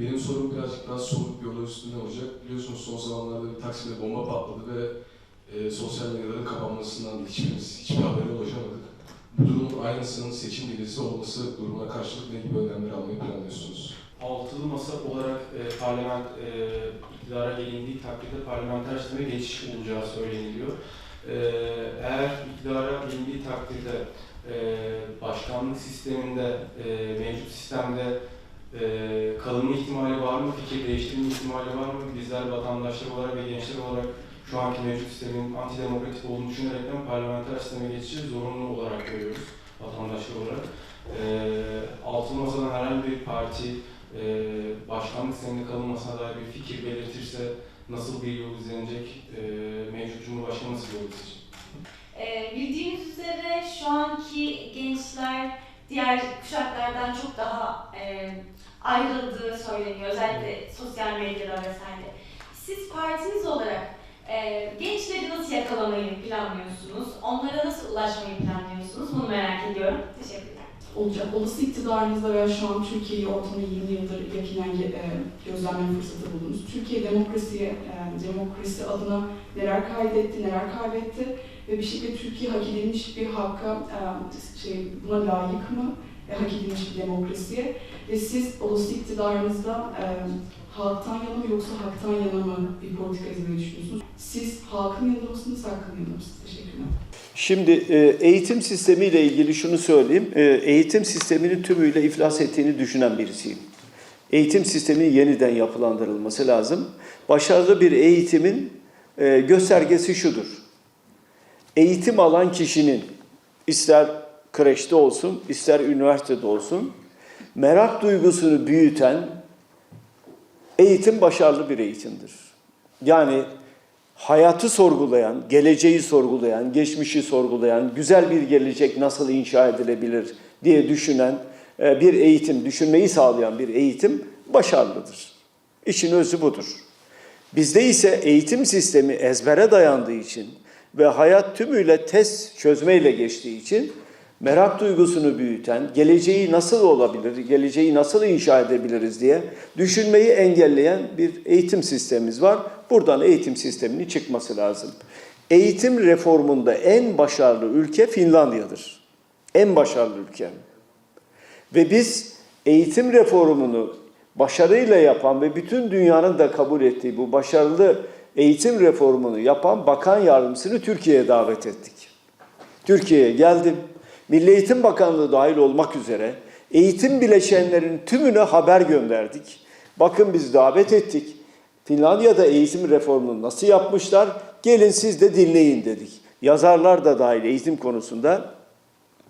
Benim sorum birazcık daha somut bir olay üstünde olacak. Biliyorsunuz son zamanlarda bir Taksim'de bomba patladı ve e, sosyal medyaların kapanmasından hiçbirimiz hiçbir habere ulaşamadık. Bu durumun aynısının seçim gecesi olması durumuna karşılık ne gibi önlemler almayı planlıyorsunuz? Altılı masa olarak e, parlament e, iktidara gelindiği takdirde parlamenter sisteme geçiş olacağı söyleniliyor. E, eğer iktidara gelindiği takdirde e, başkanlık sisteminde, e, mevcut sistemde e, kalınma ihtimali var mı, fikir değiştirme ihtimali var mı? Bizler vatandaşlar olarak ve gençler olarak şu anki mevcut sistemin antidemokratik olduğunu düşünerekten parlamenter sisteme geçişi zorunlu olarak görüyoruz vatandaşlar olarak. E, altılı masadan herhangi bir parti e, başkanlık sisteminde kalınmasına dair bir fikir belirtirse nasıl bir yol izlenecek, e, mevcut Cumhurbaşkanı nasıl yol izleyecek? Ee, bildiğiniz üzere şu anki gençler diğer kuşaklardan çok daha e, ayrıldığı söyleniyor. Özellikle sosyal medyada vesaire. Siz partiniz olarak e, gençleri nasıl yakalamayı planlıyorsunuz? Onlara nasıl ulaşmayı planlıyorsunuz? Bunu merak ediyorum. Teşekkürler. olacak. Olası iktidarınızda veya şu an Türkiye'yi ortamı 20 yıldır yakinen e, gözlemleme fırsatı buldunuz. Türkiye demokrasiye, e, demokrasi adına neler kaydetti, neler kaybetti ve bir şekilde Türkiye hak edilmiş bir hakka, e, şey, buna layık mı? Hak edilmiş bir demokrasiye ve siz olası iktidarınızda e, halktan yana mı yoksa haktan yana mı bir politika izlemeyi düşünüyorsunuz? Siz halkın yanında mısınız, hakkın yanında mısınız? Teşekkürler. Şimdi e, eğitim sistemiyle ilgili şunu söyleyeyim. E, Eğitim sisteminin tümüyle iflas ettiğini düşünen birisiyim. Eğitim sisteminin yeniden yapılandırılması lazım. Başarılı bir eğitimin e, göstergesi şudur. Eğitim alan kişinin ister kreşte olsun, ister üniversitede olsun, merak duygusunu büyüten eğitim başarılı bir eğitimdir. Yani hayatı sorgulayan, geleceği sorgulayan, geçmişi sorgulayan, güzel bir gelecek nasıl inşa edilebilir diye düşünen e, bir eğitim, düşünmeyi sağlayan bir eğitim başarılıdır. İşin özü budur. Bizde ise eğitim sistemi ezbere dayandığı için ve hayat tümüyle test çözmeyle geçtiği için merak duygusunu büyüten, geleceği nasıl olabilir, geleceği nasıl inşa edebiliriz diye düşünmeyi engelleyen bir eğitim sistemimiz var. Buradan eğitim sisteminin çıkması lazım. Eğitim reformunda en başarılı ülke Finlandiya'dır. En başarılı ülke. Ve biz eğitim reformunu başarıyla yapan ve bütün dünyanın da kabul ettiği bu başarılı eğitim reformunu yapan bakan yardımcısını Türkiye'ye davet ettik. Türkiye'ye geldim. Milli Eğitim Bakanlığı dahil olmak üzere eğitim bileşenlerin tümüne haber gönderdik. Bakın biz davet ettik. Finlandiya'da eğitim reformunu nasıl yapmışlar? Gelin siz de dinleyin dedik. Yazarlar da dahil eğitim konusunda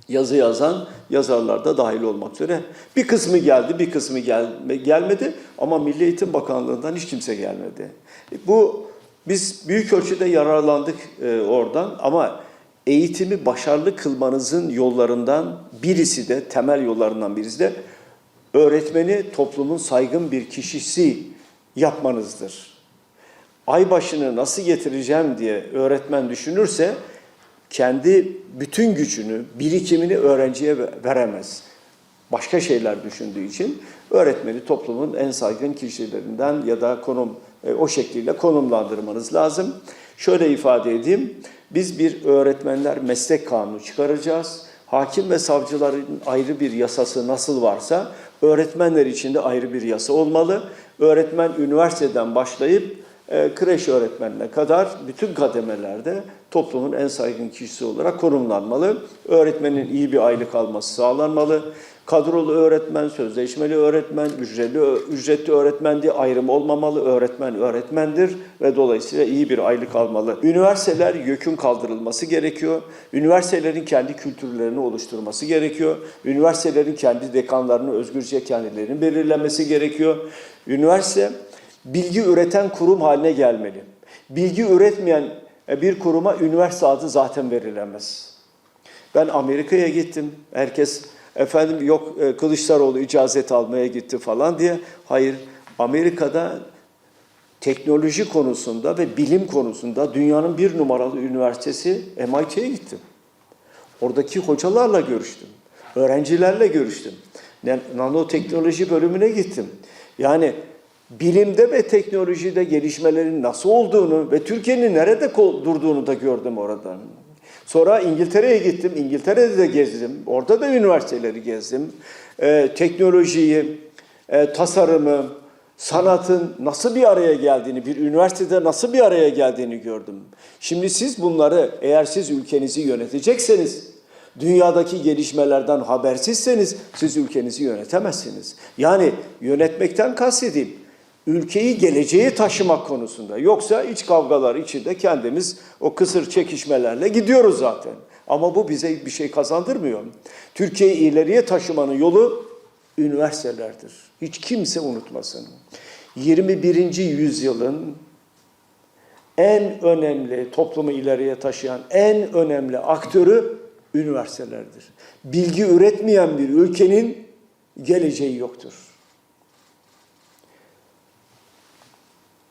yazı yazan yazarlar da dahil olmak üzere. Bir kısmı geldi, bir kısmı gelme, gelmedi ama Milli Eğitim Bakanlığı'ndan hiç kimse gelmedi. Bu biz büyük ölçüde yararlandık e, oradan ama eğitimi başarılı kılmanızın yollarından birisi de, temel yollarından birisi de öğretmeni toplumun saygın bir kişisi yapmanızdır. Ay başını nasıl getireceğim diye öğretmen düşünürse kendi bütün gücünü, birikimini öğrenciye veremez. Başka şeyler düşündüğü için öğretmeni toplumun en saygın kişilerinden ya da konum e, o şekliyle konumlandırmanız lazım. Şöyle ifade edeyim. Biz bir öğretmenler meslek kanunu çıkaracağız. Hakim ve savcıların ayrı bir yasası nasıl varsa öğretmenler için de ayrı bir yasa olmalı. Öğretmen üniversiteden başlayıp kreş öğretmenine kadar bütün kademelerde toplumun en saygın kişisi olarak konumlanmalı. Öğretmenin iyi bir aylık alması sağlanmalı. Kadrolu öğretmen, sözleşmeli öğretmen, ücretli, ücretli öğretmen diye ayrım olmamalı. Öğretmen öğretmendir ve dolayısıyla iyi bir aylık almalı. Üniversiteler yökün kaldırılması gerekiyor. Üniversitelerin kendi kültürlerini oluşturması gerekiyor. Üniversitelerin kendi dekanlarını özgürce kendilerinin belirlemesi gerekiyor. Üniversite bilgi üreten kurum haline gelmeli. Bilgi üretmeyen bir kuruma üniversite adı zaten verilemez. Ben Amerika'ya gittim. Herkes efendim yok e, Kılıçdaroğlu icazet almaya gitti falan diye. Hayır Amerika'da teknoloji konusunda ve bilim konusunda dünyanın bir numaralı üniversitesi MIT'ye gittim. Oradaki hocalarla görüştüm. Öğrencilerle görüştüm. Nanoteknoloji bölümüne gittim. Yani bilimde ve teknolojide gelişmelerin nasıl olduğunu ve Türkiye'nin nerede durduğunu da gördüm oradan. Sonra İngiltere'ye gittim. İngiltere'de de gezdim. Orada da üniversiteleri gezdim. Ee, teknolojiyi, e, tasarımı, sanatın nasıl bir araya geldiğini, bir üniversitede nasıl bir araya geldiğini gördüm. Şimdi siz bunları eğer siz ülkenizi yönetecekseniz, dünyadaki gelişmelerden habersizseniz siz ülkenizi yönetemezsiniz. Yani yönetmekten kastedeyim, ülkeyi geleceğe taşımak konusunda. Yoksa iç kavgalar içinde kendimiz o kısır çekişmelerle gidiyoruz zaten. Ama bu bize bir şey kazandırmıyor. Türkiye'yi ileriye taşımanın yolu üniversitelerdir. Hiç kimse unutmasın. 21. yüzyılın en önemli toplumu ileriye taşıyan en önemli aktörü üniversitelerdir. Bilgi üretmeyen bir ülkenin geleceği yoktur.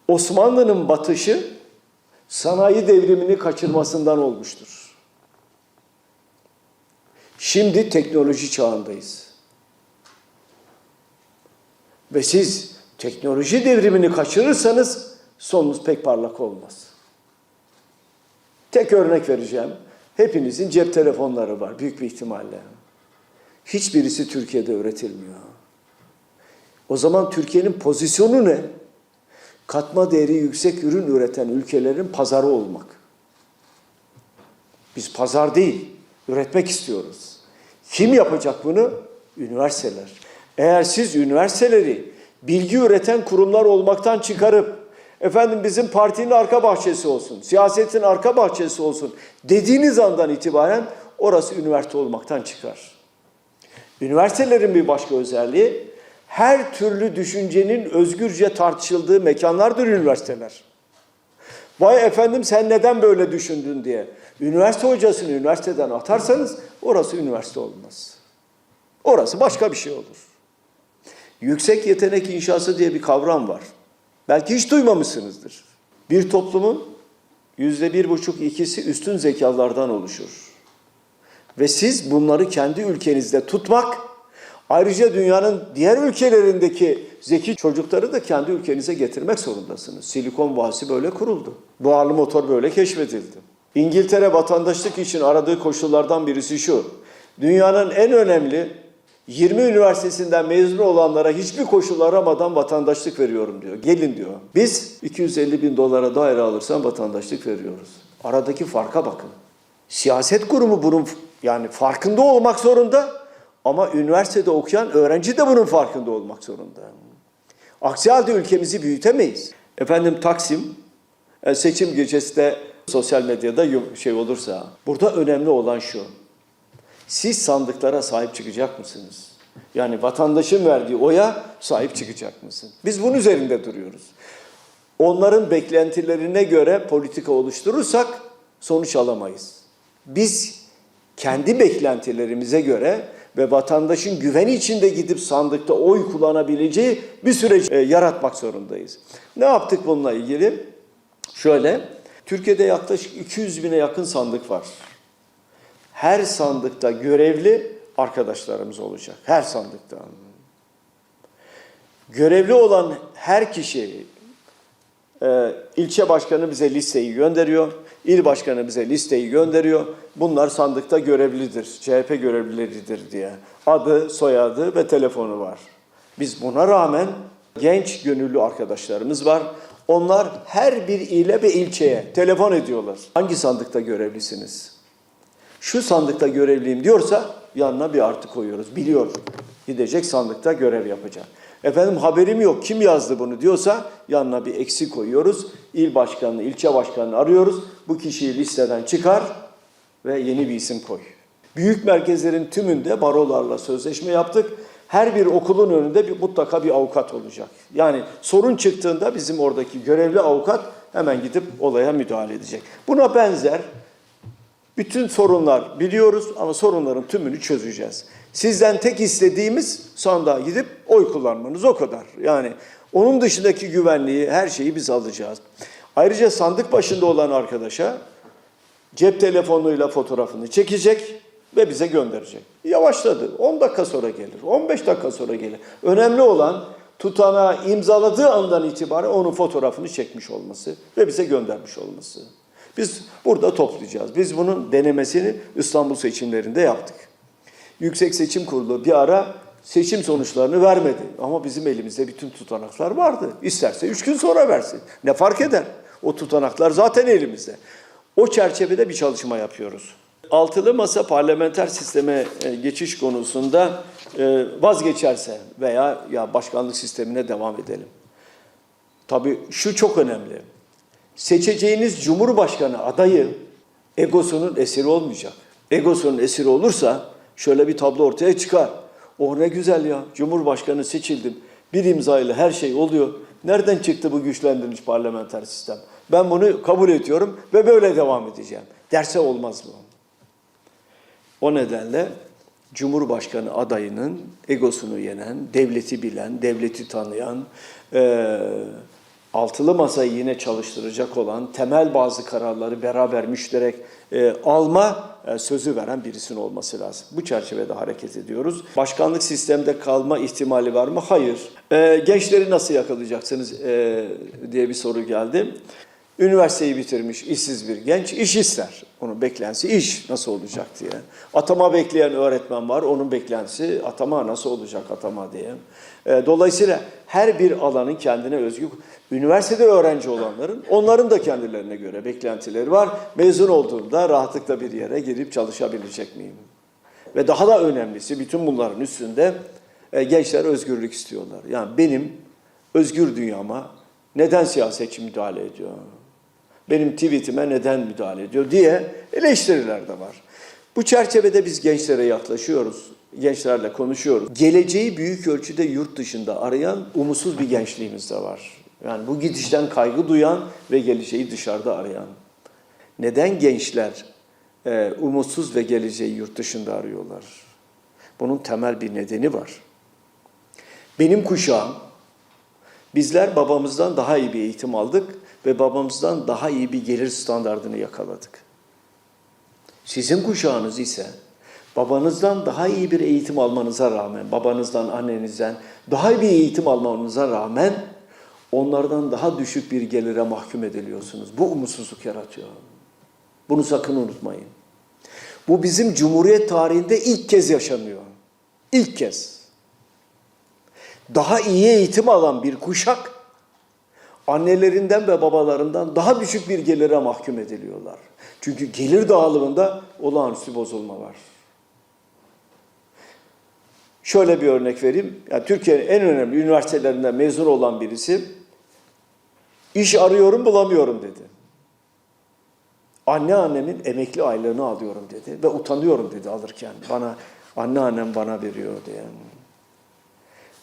Osmanlı'nın batışı sanayi devrimini kaçırmasından olmuştur. Şimdi teknoloji çağındayız. Ve siz teknoloji devrimini kaçırırsanız sonunuz pek parlak olmaz. Tek örnek vereceğim. Hepinizin cep telefonları var büyük bir ihtimalle. Hiçbirisi Türkiye'de üretilmiyor. O zaman Türkiye'nin pozisyonu ne? Katma değeri yüksek ürün üreten ülkelerin pazarı olmak. Biz pazar değil, üretmek istiyoruz. Kim yapacak bunu? Üniversiteler. Eğer siz üniversiteleri bilgi üreten kurumlar olmaktan çıkarıp efendim bizim partinin arka bahçesi olsun, siyasetin arka bahçesi olsun dediğiniz andan itibaren orası üniversite olmaktan çıkar. Üniversitelerin bir başka özelliği her türlü düşüncenin özgürce tartışıldığı mekanlardır üniversiteler. Vay efendim sen neden böyle düşündün diye. Üniversite hocasını üniversiteden atarsanız orası üniversite olmaz. Orası başka bir şey olur. Yüksek yetenek inşası diye bir kavram var. Belki hiç duymamışsınızdır. Bir toplumun yüzde bir buçuk ikisi üstün zekalardan oluşur. Ve siz bunları kendi ülkenizde tutmak, ayrıca dünyanın diğer ülkelerindeki zeki çocukları da kendi ülkenize getirmek zorundasınız. Silikon Vadisi böyle kuruldu. Buharlı motor böyle keşfedildi. İngiltere vatandaşlık için aradığı koşullardan birisi şu. Dünyanın en önemli 20 üniversitesinden mezun olanlara hiçbir koşul aramadan vatandaşlık veriyorum diyor. Gelin diyor. Biz 250 bin dolara daire alırsan vatandaşlık veriyoruz. Aradaki farka bakın. Siyaset kurumu bunun yani farkında olmak zorunda ama üniversitede okuyan öğrenci de bunun farkında olmak zorunda. Aksi halde ülkemizi büyütemeyiz. Efendim Taksim e, seçim gecesi de sosyal medyada şey olursa burada önemli olan şu. Siz sandıklara sahip çıkacak mısınız? Yani vatandaşın verdiği oya sahip çıkacak mısın? Biz bunun üzerinde duruyoruz. Onların beklentilerine göre politika oluşturursak sonuç alamayız. Biz kendi beklentilerimize göre ve vatandaşın güveni içinde gidip sandıkta oy kullanabileceği bir süreç e, yaratmak zorundayız. Ne yaptık bununla ilgili? Şöyle, Türkiye'de yaklaşık 200 bine yakın sandık var her sandıkta görevli arkadaşlarımız olacak. Her sandıkta. Görevli olan her kişi e, ilçe başkanı bize listeyi gönderiyor. İl başkanı bize listeyi gönderiyor. Bunlar sandıkta görevlidir. CHP görevlileridir diye. Adı, soyadı ve telefonu var. Biz buna rağmen genç gönüllü arkadaşlarımız var. Onlar her bir ile ve ilçeye telefon ediyorlar. Hangi sandıkta görevlisiniz? şu sandıkta görevliyim diyorsa yanına bir artı koyuyoruz. Biliyor. Gidecek sandıkta görev yapacak. Efendim haberim yok kim yazdı bunu diyorsa yanına bir eksi koyuyoruz. İl başkanını, ilçe başkanını arıyoruz. Bu kişiyi listeden çıkar ve yeni bir isim koy. Büyük merkezlerin tümünde barolarla sözleşme yaptık. Her bir okulun önünde bir, mutlaka bir avukat olacak. Yani sorun çıktığında bizim oradaki görevli avukat hemen gidip olaya müdahale edecek. Buna benzer bütün sorunlar biliyoruz ama sorunların tümünü çözeceğiz. Sizden tek istediğimiz sandığa gidip oy kullanmanız o kadar. Yani onun dışındaki güvenliği, her şeyi biz alacağız. Ayrıca sandık başında olan arkadaşa cep telefonuyla fotoğrafını çekecek ve bize gönderecek. Yavaşladı. 10 dakika sonra gelir, 15 dakika sonra gelir. Önemli olan tutanağı imzaladığı andan itibaren onun fotoğrafını çekmiş olması ve bize göndermiş olması. Biz burada toplayacağız. Biz bunun denemesini İstanbul seçimlerinde yaptık. Yüksek Seçim Kurulu bir ara seçim sonuçlarını vermedi. Ama bizim elimizde bütün tutanaklar vardı. İsterse üç gün sonra versin. Ne fark eder? O tutanaklar zaten elimizde. O çerçevede bir çalışma yapıyoruz. Altılı masa parlamenter sisteme e, geçiş konusunda e, vazgeçerse veya ya başkanlık sistemine devam edelim. Tabii şu çok önemli. Seçeceğiniz cumhurbaşkanı adayı egosunun esiri olmayacak. Egosunun esiri olursa şöyle bir tablo ortaya çıkar. Oh ne güzel ya cumhurbaşkanı seçildim. Bir imzayla her şey oluyor. Nereden çıktı bu güçlendirilmiş parlamenter sistem? Ben bunu kabul ediyorum ve böyle devam edeceğim. Derse olmaz bu. O nedenle Cumhurbaşkanı adayının egosunu yenen, devleti bilen, devleti tanıyan, eee, altılı masayı yine çalıştıracak olan, temel bazı kararları beraber müşterek eee, alma eee, sözü veren birisinin olması lazım. Bu çerçevede hareket ediyoruz. Başkanlık sistemde kalma ihtimali var mı? Hayır. Eee, gençleri nasıl yakalayacaksınız eee, diye bir soru geldi. Üniversiteyi bitirmiş işsiz bir genç iş ister. Onun beklentisi iş nasıl olacak diye. Atama bekleyen öğretmen var. Onun beklentisi atama nasıl olacak atama diye. E, Dolayısıyla her bir alanın kendine özgü, üniversitede öğrenci olanların onların da kendilerine göre beklentileri var. Mezun olduğumda rahatlıkla bir yere girip çalışabilecek miyim? Ve daha da önemlisi bütün bunların üstünde e, gençler özgürlük istiyorlar. Yani benim özgür dünyama neden siyasetçi müdahale ediyor? Benim tweetime neden müdahale ediyor diye eleştiriler de var. Bu çerçevede biz gençlere yaklaşıyoruz. Gençlerle konuşuyoruz. Geleceği büyük ölçüde yurt dışında arayan umutsuz bir gençliğimiz de var. Yani bu gidişten kaygı duyan ve geleceği dışarıda arayan. Neden gençler e, umutsuz ve geleceği yurt dışında arıyorlar? Bunun temel bir nedeni var. Benim kuşağım, bizler babamızdan daha iyi bir eğitim aldık ve babamızdan daha iyi bir gelir standardını yakaladık. Sizin kuşağınız ise babanızdan daha iyi bir eğitim almanıza rağmen, babanızdan, annenizden daha iyi bir eğitim almanıza rağmen onlardan daha düşük bir gelire mahkum ediliyorsunuz. Bu umutsuzluk yaratıyor. Bunu sakın unutmayın. Bu bizim Cumhuriyet tarihinde ilk kez yaşanıyor. İlk kez. Daha iyi eğitim alan bir kuşak annelerinden ve babalarından daha düşük bir gelire mahkum ediliyorlar. Çünkü gelir dağılımında olağanüstü bozulma var. Şöyle bir örnek vereyim. Yani Türkiye'nin en önemli üniversitelerinden mezun olan birisi iş arıyorum bulamıyorum dedi. Anneannemin emekli aylığını alıyorum dedi ve utanıyorum dedi alırken. Bana anneannem bana veriyor diye.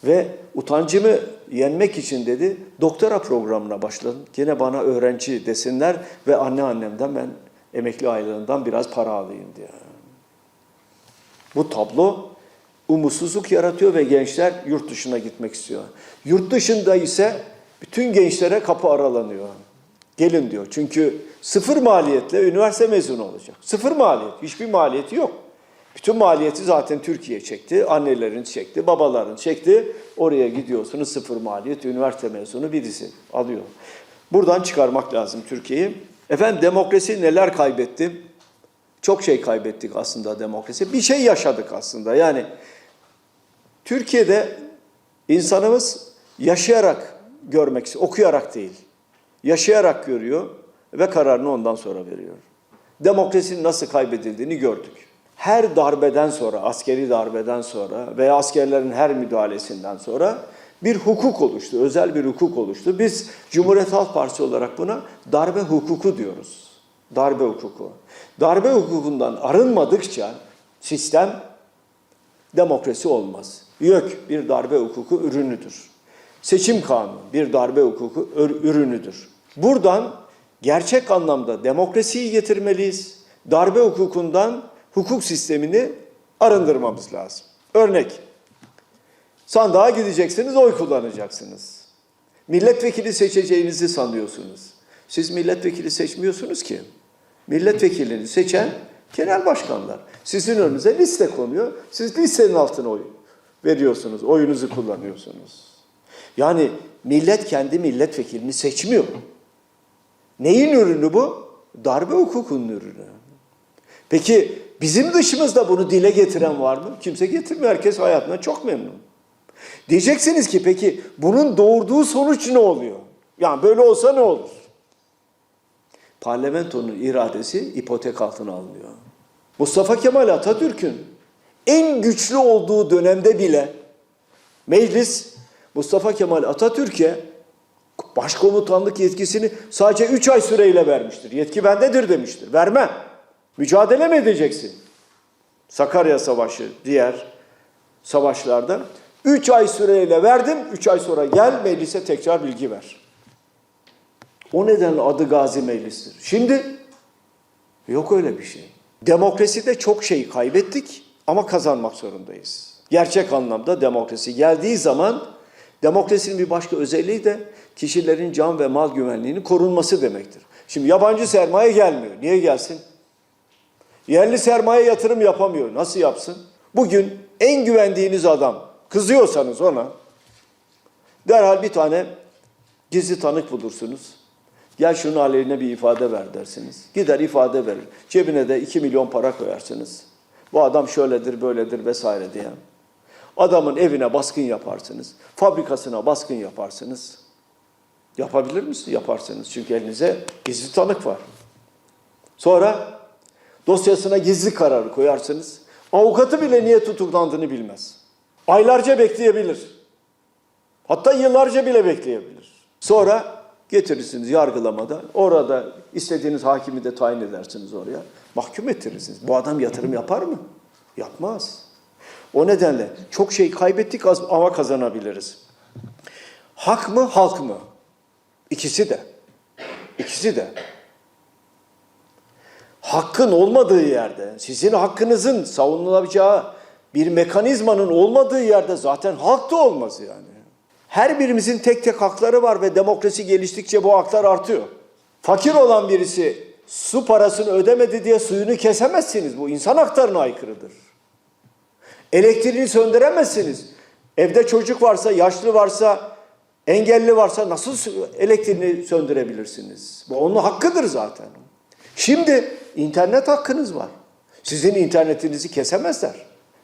Ve utancımı yenmek için dedi doktora programına başladım. Yine bana öğrenci desinler ve anneannemden ben emekli aylığından biraz para alayım diye. Bu tablo umutsuzluk yaratıyor ve gençler yurt dışına gitmek istiyor. Yurt dışında ise bütün gençlere kapı aralanıyor. Gelin diyor. Çünkü sıfır maliyetle üniversite mezunu olacak. Sıfır maliyet. Hiçbir maliyeti yok. Bütün maliyeti zaten Türkiye çekti. Annelerin çekti, babaların çekti. Oraya gidiyorsunuz sıfır maliyet. Üniversite mezunu birisi alıyor. Buradan çıkarmak lazım Türkiye'yi. Efendim demokrasi neler kaybetti? Çok şey kaybettik aslında demokrasi. Bir şey yaşadık aslında. Yani Türkiye'de insanımız yaşayarak görmek okuyarak değil. Yaşayarak görüyor ve kararını ondan sonra veriyor. Demokrasinin nasıl kaybedildiğini gördük. Her darbeden sonra, askeri darbeden sonra veya askerlerin her müdahalesinden sonra bir hukuk oluştu, özel bir hukuk oluştu. Biz Cumhuriyet Halk Partisi olarak buna darbe hukuku diyoruz. Darbe hukuku. Darbe hukukundan arınmadıkça sistem demokrasi olmaz. YÖK bir darbe hukuku ürünüdür. Seçim kanunu bir darbe hukuku ürünüdür. Buradan gerçek anlamda demokrasiyi getirmeliyiz. Darbe hukukundan hukuk sistemini arındırmamız lazım. Örnek, sandığa gideceksiniz, oy kullanacaksınız. Milletvekili seçeceğinizi sanıyorsunuz. Siz milletvekili seçmiyorsunuz ki. Milletvekilini seçen genel başkanlar. Sizin önünüze liste konuyor. Siz listenin altına oy veriyorsunuz, oyunuzu kullanıyorsunuz. Yani millet kendi milletvekilini seçmiyor. Neyin ürünü bu? Darbe hukukunun ürünü. Peki bizim dışımızda bunu dile getiren var mı? Kimse getirmiyor. Herkes hayatına çok memnun. Diyeceksiniz ki peki bunun doğurduğu sonuç ne oluyor? Yani böyle olsa ne olur? Parlamentonun iradesi ipotek altına alınıyor. Mustafa Kemal Atatürk'ün en güçlü olduğu dönemde bile meclis Mustafa Kemal Atatürk'e başkomutanlık yetkisini sadece 3 ay süreyle vermiştir. Yetki bendedir demiştir. Vermem. Mücadele mi edeceksin? Sakarya Savaşı, diğer savaşlarda 3 ay süreyle verdim. 3 ay sonra gel meclise tekrar bilgi ver. O nedenle adı Gazi Meclis'tir. Şimdi yok öyle bir şey. Demokraside çok şey kaybettik ama kazanmak zorundayız. Gerçek anlamda demokrasi geldiği zaman demokrasinin bir başka özelliği de kişilerin can ve mal güvenliğinin korunması demektir. Şimdi yabancı sermaye gelmiyor. Niye gelsin? Yerli sermaye yatırım yapamıyor. Nasıl yapsın? Bugün en güvendiğiniz adam kızıyorsanız ona derhal bir tane gizli tanık bulursunuz. Gel şunun aleyhine bir ifade ver dersiniz. Gider ifade verir. Cebine de 2 milyon para koyarsınız. Bu adam şöyledir böyledir vesaire diye. Adamın evine baskın yaparsınız. Fabrikasına baskın yaparsınız. Yapabilir misiniz? Yaparsınız. Çünkü elinize gizli tanık var. Sonra dosyasına gizli kararı koyarsınız. Avukatı bile niye tutuklandığını bilmez. Aylarca bekleyebilir. Hatta yıllarca bile bekleyebilir. Sonra getirirsiniz yargılamada. Orada istediğiniz hakimi de tayin edersiniz oraya. Mahkum ettirirsiniz. Bu adam yatırım yapar mı? Yapmaz. O nedenle çok şey kaybettik ama kazanabiliriz. Hak mı, halk mı? İkisi de. İkisi de. Hakkın olmadığı yerde, sizin hakkınızın savunulacağı bir mekanizmanın olmadığı yerde zaten halk da olmaz yani. Her birimizin tek tek hakları var ve demokrasi geliştikçe bu haklar artıyor. Fakir olan birisi su parasını ödemedi diye suyunu kesemezsiniz. Bu insan haklarına aykırıdır. Elektriğini söndüremezsiniz. Evde çocuk varsa, yaşlı varsa, engelli varsa nasıl elektriğini söndürebilirsiniz? Bu onun hakkıdır zaten. Şimdi internet hakkınız var. Sizin internetinizi kesemezler.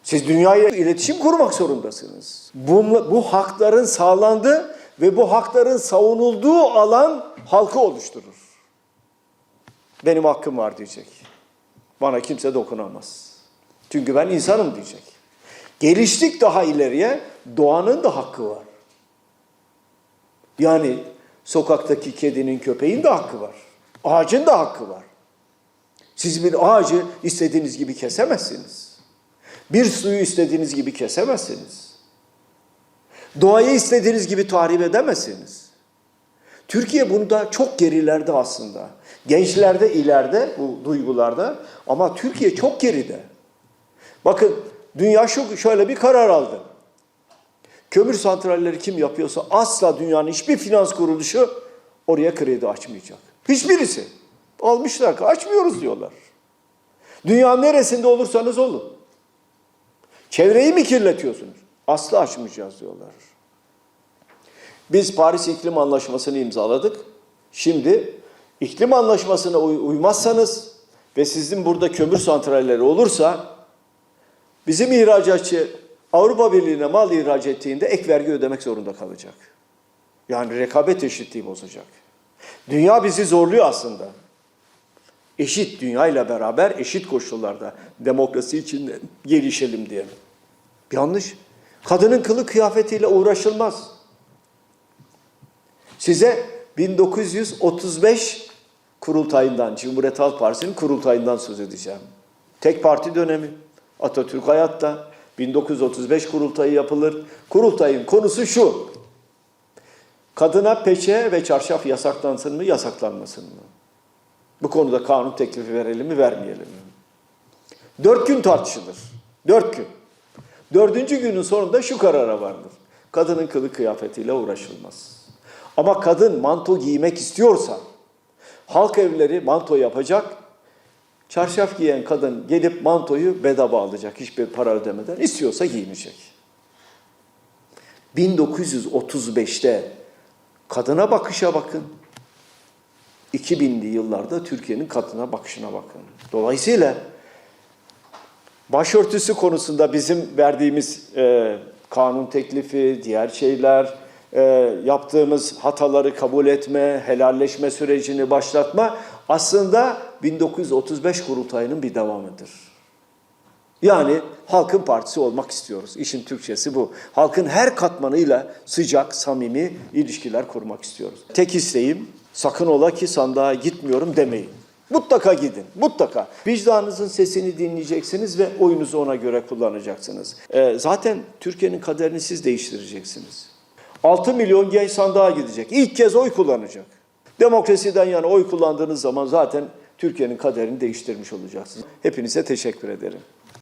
Siz dünyaya iletişim kurmak zorundasınız. Bu, bu hakların sağlandığı ve bu hakların savunulduğu alan halkı oluşturur. Benim hakkım var diyecek. Bana kimse dokunamaz. Çünkü ben insanım diyecek. Geliştik daha ileriye doğanın da hakkı var. Yani sokaktaki kedinin köpeğin de hakkı var. Ağacın da hakkı var. Siz bir ağacı istediğiniz gibi kesemezsiniz. Bir suyu istediğiniz gibi kesemezsiniz. Doğayı istediğiniz gibi tahrip edemezsiniz. Türkiye bunda çok gerilerde aslında. Gençlerde ileride bu duygularda ama Türkiye çok geride. Bakın dünya şu şöyle bir karar aldı. Kömür santralleri kim yapıyorsa asla dünyanın hiçbir finans kuruluşu oraya kredi açmayacak. Hiçbirisi. Almışlar açmıyoruz diyorlar. Dünya neresinde olursanız olun. Çevreyi mi kirletiyorsunuz? Asla açmayacağız diyorlar. Biz Paris İklim Anlaşması'nı imzaladık. Şimdi iklim anlaşmasına uy- uymazsanız ve sizin burada kömür santralleri olursa bizim ihracatçı Avrupa Birliği'ne mal ihraç ettiğinde ek vergi ödemek zorunda kalacak. Yani rekabet eşitliği bozacak. Dünya bizi zorluyor aslında. Eşit dünyayla beraber eşit koşullarda demokrasi içinde gelişelim diye. Yanlış. Kadının kılı kıyafetiyle uğraşılmaz. Size 1935 kurultayından, Cumhuriyet Halk Partisi'nin kurultayından söz edeceğim. Tek parti dönemi. Atatürk hayatta. 1935 kurultayı yapılır. Kurultayın konusu şu. Kadına peçe ve çarşaf yasaklansın mı, yasaklanmasın mı? Bu konuda kanun teklifi verelim mi, vermeyelim mi? Dört gün tartışılır. Dört gün. Dördüncü günün sonunda şu karara varılır. Kadının kılı kıyafetiyle uğraşılmaz. Ama kadın manto giymek istiyorsa, halk evleri manto yapacak, çarşaf giyen kadın gelip mantoyu bedava alacak hiçbir para ödemeden, istiyorsa giyinecek. 1935'te kadına bakışa bakın. 2000'li yıllarda Türkiye'nin kadına bakışına bakın. Dolayısıyla başörtüsü konusunda bizim verdiğimiz e, kanun teklifi, diğer şeyler, e, yaptığımız hataları kabul etme, helalleşme sürecini başlatma aslında 1935 kurultayının bir devamıdır. Yani halkın partisi olmak istiyoruz. İşin Türkçesi bu. Halkın her katmanıyla sıcak, samimi ilişkiler kurmak istiyoruz. Tek isteğim sakın ola ki sandığa gitmiyorum demeyin. Mutlaka gidin, mutlaka. Vicdanınızın sesini dinleyeceksiniz ve oyunuzu ona göre kullanacaksınız. Ee, zaten Türkiye'nin kaderini siz değiştireceksiniz. 6 milyon genç sandığa gidecek. İlk kez oy kullanacak. Demokrasiden yana oy kullandığınız zaman zaten Türkiye'nin kaderini değiştirmiş olacaksınız. Hepinize teşekkür ederim.